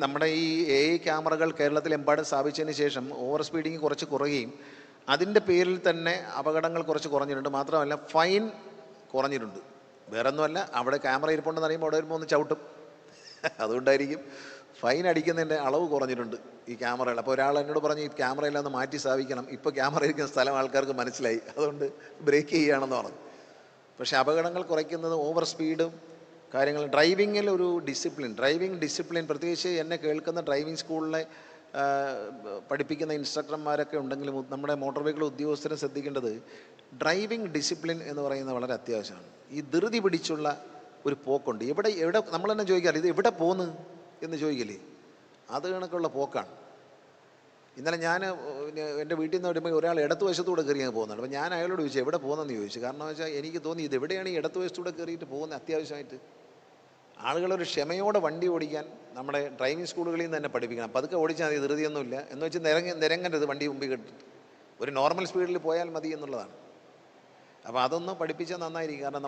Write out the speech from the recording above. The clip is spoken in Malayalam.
നമ്മുടെ ഈ എ ഐ ക്യാമറകൾ കേരളത്തിലെമ്പാടും സ്ഥാപിച്ചതിന് ശേഷം ഓവർ സ്പീഡിങ് കുറച്ച് കുറയുകയും അതിന്റെ പേരിൽ തന്നെ അപകടങ്ങൾ കുറച്ച് കുറഞ്ഞിട്ടുണ്ട്. മാത്രമല്ല ഫൈൻ കുറഞ്ഞിട്ടുണ്ട്. വേറെ ഒന്നുമല്ല അവിടെ ക്യാമറ ഇരിപ്പുണ്ടെന്ന് അറിയുമ്പോൾ അവിടെ വരുമ്പോൾ ഒന്ന് ചവിട്ടും. അതുകൊണ്ടായിരിക്കും ഫൈൻ അടിക്കുന്നതിന്റെ അളവ് കുറഞ്ഞിട്ടുണ്ട് ഈ ക്യാമറകൾ. അപ്പോൾ ഒരാൾ എന്നോട് പറഞ്ഞു ഈ ക്യാമറയെല്ലാം ഒന്ന് മാറ്റി സ്ഥാപിക്കണം. ഇപ്പോൾ ക്യാമറ ഇരിക്കുന്ന സ്ഥലം ആൾക്കാർക്ക് മനസ്സിലായി. അതുകൊണ്ട് ബ്രേക്ക് ചെയ്യുകയാണെന്ന് പറഞ്ഞു. പക്ഷേ അപകടങ്ങൾ കുറയ്ക്കുന്നത് ഓവർ സ്പീഡും കാര്യങ്ങൾ. ഡ്രൈവിങ്ങിൽ ഒരു ഡിസിപ്ലിൻ ഡ്രൈവിംഗ് ഡിസിപ്ലിൻ പ്രത്യേകിച്ച് എന്നെ കേൾക്കുന്ന ഡ്രൈവിംഗ് സ്കൂളിലെ പഠിപ്പിക്കുന്ന ഇൻസ്ട്രക്ടർമാരൊക്കെ ഉണ്ടെങ്കിലും നമ്മുടെ മോട്ടോർ വെഹിക്കിൾ ഉദ്യോഗസ്ഥരെ ശ്രദ്ധിക്കേണ്ടത് ഡ്രൈവിംഗ് ഡിസിപ്ലിൻ എന്ന് പറയുന്നത് വളരെ അത്യാവശ്യമാണ്. ഈ ധൃതി പിടിച്ചുള്ള ഒരു പോക്കുണ്ട്. എവിടെ എവിടെ നമ്മൾ തന്നെ ചോദിക്കാറില്ല ഇത് എവിടെ പോന്ന് എന്ന് ചോദിക്കില്ലേ? അത് കണക്കുള്ള പോക്കാണ്. ഇന്നലെ ഞാൻ എന്റെ വീട്ടിൽ നിന്ന് വരുമ്പോൾ ഒരാൾ ഇടത്ത് വശത്തൂടെ കയറി അങ്ങ് പോകുന്നുണ്ട്. അപ്പോൾ ഞാൻ അയാളോട് ചോദിച്ചു എവിടെ പോകുന്നതെന്ന് ചോദിച്ചു? കാരണം വെച്ചാൽ എനിക്ക് തോന്നി ഇത് എവിടെയാണ് ഈ ഇടത്ത് വശത്തൂടെ കയറിയിട്ട് പോകുന്നത് അത്യാവശ്യമായിട്ട്. ആളുകളൊരു ക്ഷമയോടെ വണ്ടി ഓടിക്കാൻ നമ്മുടെ ഡ്രൈവിംഗ് സ്കൂളുകളിൽ നിന്ന് തന്നെ പഠിപ്പിക്കണം. പതുക്കെ ഓടിച്ചാൽ മതി ധൃതിയൊന്നുമില്ല. എന്ന് വെച്ച് നിരങ്ങ നിരങ്ങരുത് വണ്ടി മുമ്പിൽ കെട്ടിട്ട് ഒരു നോർമൽ സ്പീഡിൽ പോയാൽ മതി എന്നുള്ളതാണ്. അപ്പോൾ അതൊന്ന് പഠിപ്പിച്ചാൽ നന്നായിരിക്കും. കാരണം നമ്മൾ